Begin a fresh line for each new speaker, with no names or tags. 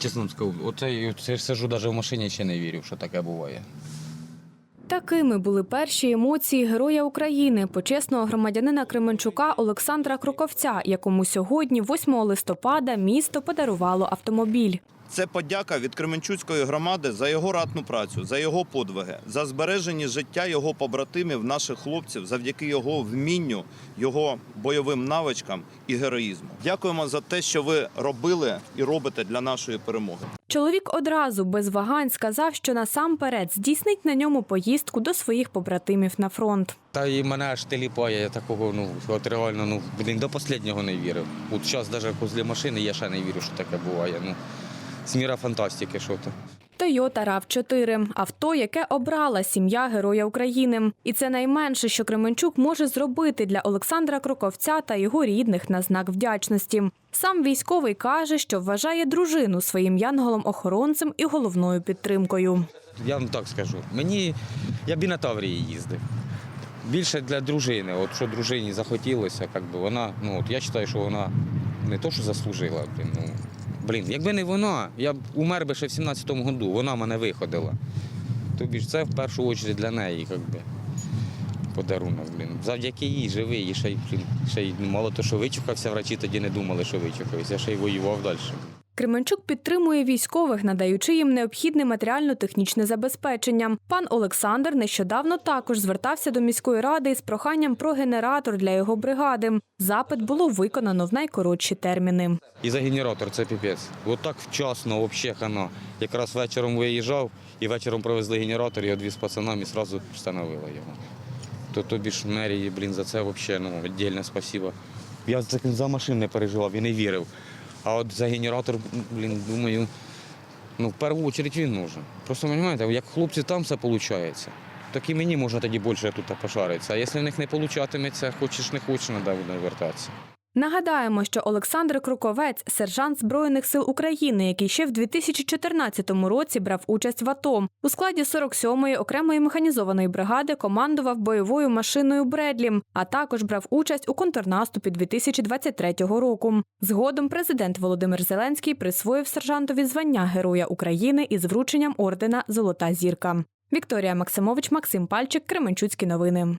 Чесно вам оце, це сижу навіть в машині ще не вірю, що таке буває.
Такими були перші емоції Героя України, почесного громадянина Кременчука Олександра Круковця, якому сьогодні, 8 листопада, місто подарувало автомобіль.
Це подяка від Кременчуцької громади за його ратну працю, за його подвиги, за збережені життя його побратимів, наших хлопців, завдяки його вмінню, його бойовим навичкам і героїзму. Дякуємо за те, що ви робили і робите для нашої перемоги.
Чоловік одразу без вагань сказав, що насамперед здійснить на ньому поїздку до своїх побратимів на фронт.
Та і мене аж теліпає, я такого, ну, от реально, ну, блін, до останнього не вірив. От зараз навіть возле машини я ще не вірю, що таке буває. Ну, з міра фантастики, що то.
Toyota RAV4 – авто, яке обрала сім'я Героя України. І це найменше, що Кременчук може зробити для Олександра Кроковця та його рідних на знак вдячності. Сам військовий каже, що вважає дружину своїм янголом-охоронцем і головною підтримкою.
Я вам так скажу. Мені я б і на Таврії їздив. Більше для дружини. От що дружині захотілося, як би вона, ну от я вважаю, що вона не то, що заслужила, ну, блін, якби не вона, я б умер би ще в 17-му году, вона мене виходила. Тобі ж це в першу чергу для неї, як би. Подарунок, блін. Завдяки їй живий, і ще й, ще й мало то, що вичухався, врачі тоді не думали, що вичухався, ще й воював далі.
Кременчук підтримує військових, надаючи їм необхідне матеріально-технічне забезпечення. Пан Олександр нещодавно також звертався до міської ради із проханням про генератор для його бригади. Запит було виконано в найкоротші терміни.
І за генератор це піпець. От так вчасно, взагалі хана. Якраз вечором виїжджав і вечором привезли генератор, я одвіз пацанам і одразу встановили його. То тобі ж мерії, блін, за це взагалі ну, віддільне спасибо. Я за машин не переживав і не вірив. А от за генератор, блін, думаю, ну в першу чергу він нужен. Просто розумієте, як хлопці там все виходить, так і мені можна тоді більше тут пошаритися. А якщо в них не получатиметься, хочеш не хочеш, треба буде вертатися.
Нагадаємо, що Олександр Круковець – сержант Збройних сил України, який ще в 2014 році брав участь в АТО. У складі 47-ї окремої механізованої бригади командував бойовою машиною Бредлі, а також брав участь у контрнаступі 2023 року. Згодом президент Володимир Зеленський присвоїв сержантові звання Героя України із врученням ордена Золота зірка. Вікторія Максимович, Максим Пальчик, Кременчуцькі новини.